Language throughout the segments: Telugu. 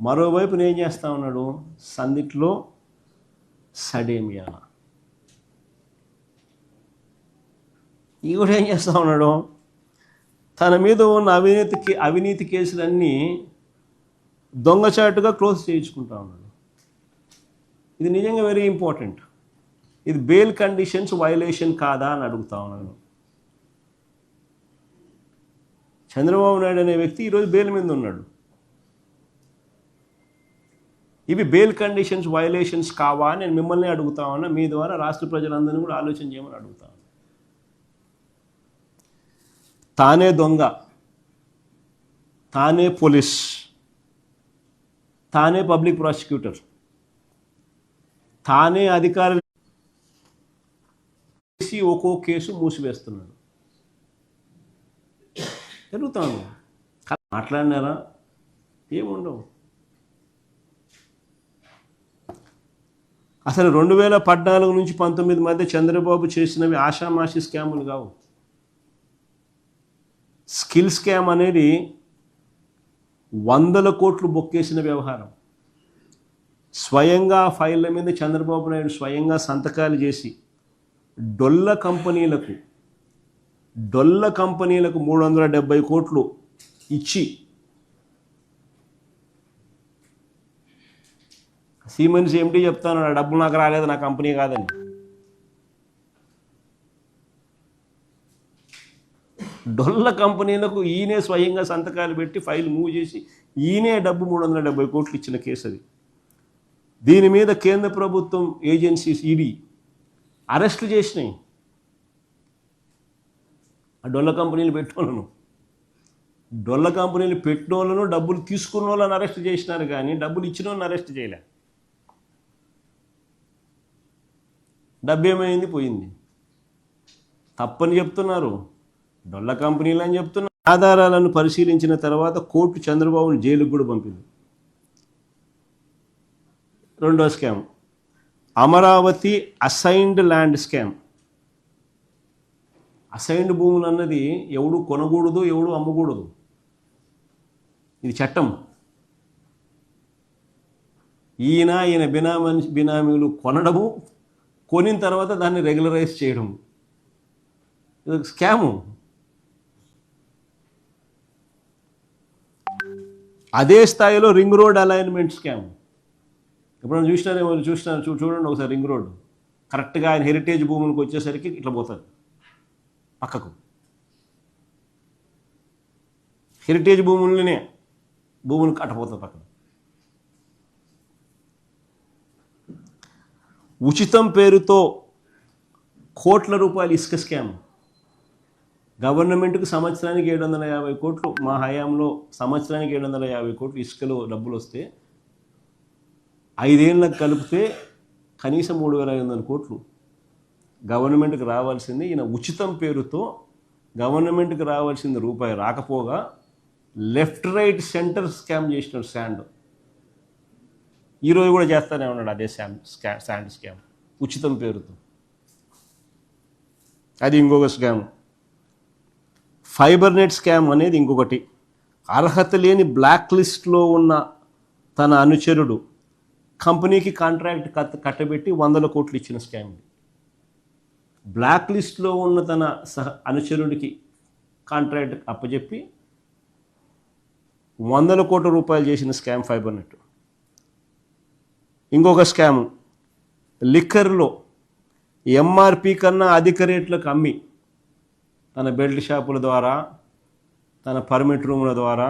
మరోవైపున ఏం చేస్తా ఉన్నాడు? సందిట్లో సడేమియా. ఈ కూడా ఏం చేస్తా ఉన్నాడు? తన మీద ఉన్న అవినీతికి అవినీతి కేసులన్నీ దొంగచాటుగా క్లోజ్ చేయించుకుంటా ఉన్నాడు. ఇది నిజంగా వెరీ ఇంపార్టెంట్ ఇది బెయిల్ కండిషన్స్ వైలేషన్ కాదా అని అడుగుతా ఉన్నాను చంద్రబాబు నాయుడు అనే వ్యక్తి ఈరోజు బెయిల్ మీద ఉన్నాడు. ఇవి బెయిల్ కండిషన్స్ వైలేషన్స్ కావా నేను మిమ్మల్ని అడుగుతా ఉన్నా. మీ ద్వారా రాష్ట్ర ప్రజలందరినీ కూడా ఆలోచన చేయమని అడుగుతా తానే దొంగ తానే పోలీస్ తానే పబ్లిక్ ప్రాసిక్యూటర్ తానే అధికారులు చేసి ఒక్కో కేసు మూసివేస్తున్నాడు. జరుగుతాను మాట్లాడినారా? ఏముండవు. అసలు రెండు వేల పద్నాలుగు నుంచి పంతొమ్మిది మధ్య చంద్రబాబు చేసినవి ఆషామాషి స్కాములు కావు. స్కిల్ స్కామ్ అనేది వందల కోట్లు బొక్కేసిన వ్యవహారం. స్వయంగా ఫైళ్ళ మీద చంద్రబాబు నాయుడు స్వయంగా సంతకాలు చేసి డొల్ల కంపెనీలకు డొల్ల కంపెనీలకు మూడు వందల డెబ్బై కోట్లు ఇచ్చి సీమెన్స్ ఏమిటి చెప్తాను నా డబ్బులు నాకు రాలేదు నా కంపెనీ కాదని. డొల్ల కంపెనీలకు ఈయనే స్వయంగా సంతకాలు పెట్టి ఫైల్ మూవ్ చేసి ఈయనే డబ్బు మూడు వందల డెబ్బై కోట్లు ఇచ్చిన కేసు అది దీని మీద కేంద్ర ప్రభుత్వం ఏజెన్సీస్ ఈడీ అరెస్టులు చేసినాయి. ఆ డొల్ల కంపెనీలు పెట్టోళ్ళను డొల్ల కంపెనీలు పెట్టినోళ్ళను డబ్బులు తీసుకున్న వాళ్ళని అరెస్ట్ చేసినారు కానీ డబ్బులు ఇచ్చిన వాళ్ళని అరెస్ట్ చేయలే. డబ్బు ఏమైంది పోయింది. తప్పని చెప్తున్నారు. డొల్ల కంపెనీలు అని చెప్తున్నారు. ఆధారాలను పరిశీలించిన తర్వాత కోర్టు చంద్రబాబును జైలుకు కూడా పంపింది. రెండో scam. Amaravati assigned land scam. Assigned భూములు అన్నది ఎవడు కొనకూడదు ఎవడు అమ్మకూడదు. ఇది చట్టం. ఈయన ఈయన బినామీ బినామీలు కొనడము కొనిన తర్వాత దాన్ని రెగ్యులరైజ్ చేయడం. ఇది ఒక స్కాము. అదే స్థాయిలో రింగ్ రోడ్ అలైన్మెంట్ స్కామ్. ఎప్పుడైనా చూసినారేమో చూసినారు? చూ చూడండి ఒకసారి రింగ్ రోడ్. కరెక్ట్గా ఆయన హెరిటేజ్ భూములకు వచ్చేసరికి ఇట్లా పోతారు. పక్కకు. హెరిటేజ్ భూములనే భూములు కట్టపోతుంది పక్కన ఉచితం పేరుతో కోట్ల రూపాయలు ఇసుక స్కామ్. గవర్నమెంట్కి సంవత్సరానికి ఏడు వందల యాభై కోట్లు మా హయాంలో సంవత్సరానికి ఏడు వందల యాభై కోట్లు ఇసుకలో డబ్బులు వస్తే ఐదేళ్ళకు కలిపితే కనీసం మూడు వేల ఐదు వందల కోట్లు. గవర్నమెంట్కి రావాల్సింది ఈయన ఉచితం పేరుతో గవర్నమెంట్కి రావాల్సింది రూపాయి రాకపోగా లెఫ్ట్ రైట్ సెంటర్ స్కామ్ చేసినాడు శాండ్. ఈరోజు కూడా చేస్తానే ఉన్నాడు అదే శామ్ స్కా శాండ్ స్కామ్. ఉచితం పేరుతో. అది ఇంకొక స్కామ్. ఫైబర్ నెట్ స్కామ్ అనేది ఇంకొకటి. అర్హత లేని బ్లాక్ లిస్ట్లో ఉన్న తన అనుచరుడు కంపెనీకి కాంట్రాక్ట్ కట్ కట్టబెట్టి వందల కోట్లు ఇచ్చిన స్కామ్ ఇది. బ్లాక్ లిస్ట్లో ఉన్న తన సహ అనుచరుడికి కాంట్రాక్ట్ అప్పచెప్పి వందల కోట్ల రూపాయలు చేసిన స్కామ్ ఫైబర్ నెట్ ఇంకొక స్కాము. లిక్కర్లో ఎంఆర్పి కన్నా అధిక రేట్లకు అమ్మి తన బెల్ట్ షాపుల ద్వారా తన పర్మిట్ రూముల ద్వారా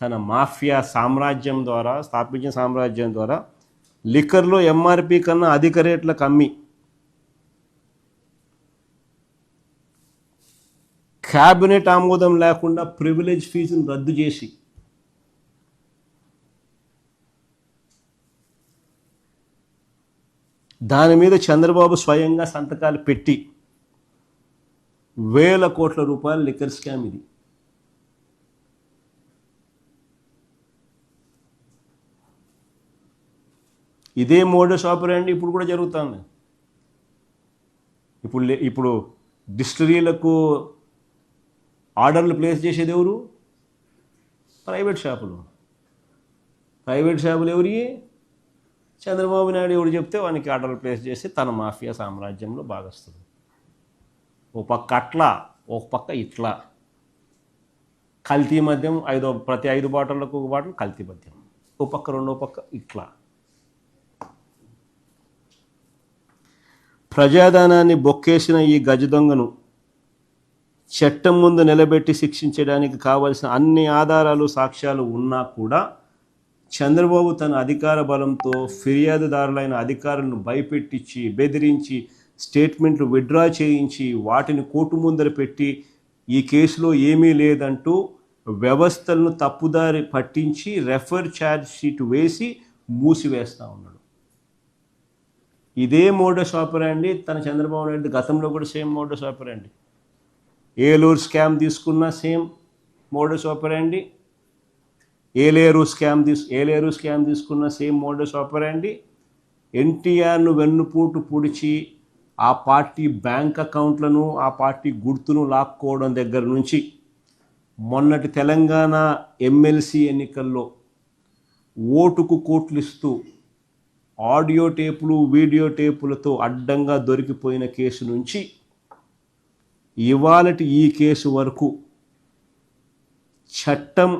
తన మాఫియా సామ్రాజ్యం ద్వారా స్థాపించిన సామ్రాజ్యం ద్వారా లిక్కర్లో ఎంఆర్పి కన్నా అధిక రేట్లకు అమ్మి క్యాబినెట్ ఆమోదం లేకుండా ప్రివిలేజ్ ఫీజును రద్దు చేసి దాని మీద చంద్రబాబు స్వయంగా సంతకాలు పెట్టి వేల కోట్ల రూపాయల లిక్కర్ స్కామ్ ఇది. ఇదే మోడస్ ఆపరేండి ఇప్పుడు కూడా జరుగుతుంది. ఇప్పుడు ఇప్పుడు డిస్టరీలకు ఆర్డర్లు ప్లేస్ చేసేది ఎవరు? ప్రైవేట్ షాపులు. ప్రైవేట్ షాపులు ఎవరి? చంద్రబాబు నాయుడు ఎవడు చెప్తే వానికి ఆర్డర్ ప్లేస్ చేసి తన మాఫియా సామ్రాజ్యంలో భాగస్తుంది ఓ పక్క అట్లా ఒక పక్క ఇట్లా. కల్తీ మద్యం ఐదో ప్రతి ఐదు బాటలకు ఒక బాటలు కల్తీ మద్యం. ఓ పక్క రెండో పక్క ఇట్లా. ప్రజాధనాన్ని బొక్కేసిన ఈ గజ దొంగను చట్టం ముందు నిలబెట్టి శిక్షించడానికి కావలసిన అన్ని ఆధారాలు సాక్ష్యాలు ఉన్నా కూడా చంద్రబాబు తన అధికార బలంతో ఫిర్యాదుదారులైన అధికారులను భయపెట్టించి బెదిరించి స్టేట్మెంట్లు విత్డ్రా చేయించి వాటిని కోర్టు ముందర పెట్టి ఈ కేసులో ఏమీ లేదంటూ వ్యవస్థలను తప్పుదారి పట్టించి రెఫర్ ఛార్జ్ షీట్ వేసి మూసివేస్తూ ఉన్నాడు. ఇదే మోడస్ అండి తన చంద్రబాబు నాయుడు గతంలో కూడా సేమ్ మోడస్ అండి ఏలూరు స్కామ్ తీసుకున్న సేమ్ మోడస్ అండి ఏలేరు స్కామ్ తీసు ఏలేరు స్కామ్ తీసుకున్న సేమ్ మోడల్స్ ఆపరండి ఎన్టీఆర్ను వెన్నుపోటు పొడిచి ఆ పార్టీ బ్యాంక్ అకౌంట్లను ఆ పార్టీ గుర్తును లాక్కోవడం దగ్గర నుంచి మొన్నటి తెలంగాణ ఎమ్మెల్సీ ఎన్నికల్లో ఓటుకు కోట్లు ఇస్తూ ఆడియో టేపులు వీడియో టేపులతో అడ్డంగా దొరికిపోయిన కేసు నుంచి ఇవాళటి ఈ కేసు వరకు చట్టం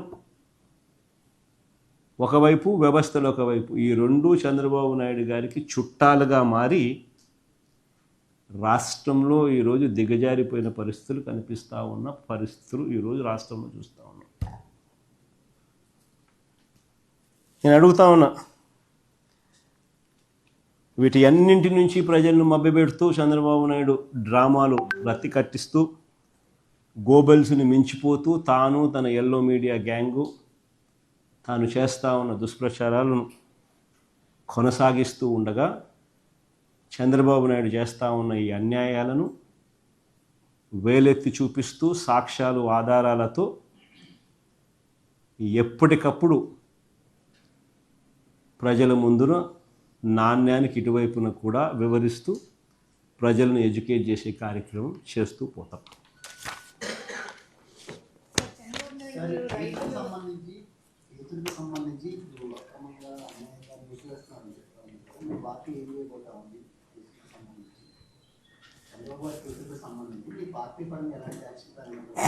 ఒకవైపు వ్యవస్థలు ఒకవైపు. ఈ రెండు చంద్రబాబు నాయుడు గారికి చుట్టాలుగా మారి రాష్ట్రంలో ఈరోజు దిగజారిపోయిన పరిస్థితులు కనిపిస్తూ ఉన్న పరిస్థితులు ఈరోజు రాష్ట్రంలో చూస్తూ ఉన్నాం. నేను అడుగుతా ఉన్నా వీటి అన్నింటి నుంచి ప్రజలను మభ్యపెడుతూ చంద్రబాబు నాయుడు డ్రామాలు రత్తి కట్టిస్తూ గోబెల్స్ని మించిపోతూ తాను తన ఎల్లో మీడియా గ్యాంగు తాను చేస్తూ ఉన్న దుష్ప్రచారాలను కొనసాగిస్తూ ఉండగా చంద్రబాబు నాయుడు చేస్తూ ఉన్న ఈ అన్యాయాలను వేలెత్తి చూపిస్తూ సాక్ష్యాలు ఆధారాలతో ఎప్పటికప్పుడు ప్రజల ముందున నాణ్యానికి ఇటువైపున కూడా వివరిస్తూ ప్రజలను ఎడ్యుకేట్ చేసే కార్యక్రమం చేస్తూ పోతాం. రైతులకు సంబంధించి ఇప్పుడు అక్రమంగా అన్యాయంగా మూసివేస్తున్నారని చెప్తాను మీ పార్టీ ఏం చేయబోతా ఉంది సంబంధించి. చంద్రబాబు గారి రైతులకు సంబంధించి మీ పార్టీ పరంగా ఎలాంటి యాక్షన్ ప్లాన్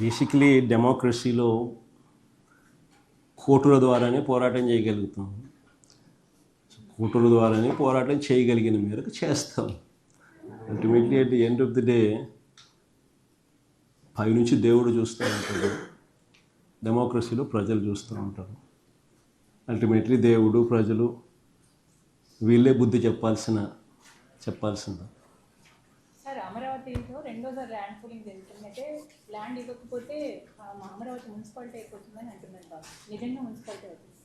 బేసిక్లీ డెమోక్రసీలో కోర్టుల ద్వారానే పోరాటం చేయగలుగుతాం. కోర్టుల ద్వారానే పోరాటం చేయగలిగిన మేరకు చేస్తాం. Ultimately at the end of the day పైనుంచి దేవుడు చూస్తూ ఉంటాడు డెమోక్రసీలో ప్రజలు చూస్తూ ఉంటారు. అల్టిమేట్లీ దేవుడు ప్రజలు వీళ్ళే బుద్ధి చెప్పాల్సిన చెప్పాల్సింది. సార్ అమరావతిలో రెండోసారి ల్యాండ్ పూలింగ్ జరుగుతుంది. అంటే ల్యాండ్ ఇవ్వకపోతే మా అమరావతి మున్సిపాలిటీ అయిపోతుందని అంటున్నారు నిజంగా మున్సిపాలిటీ అవుతుంది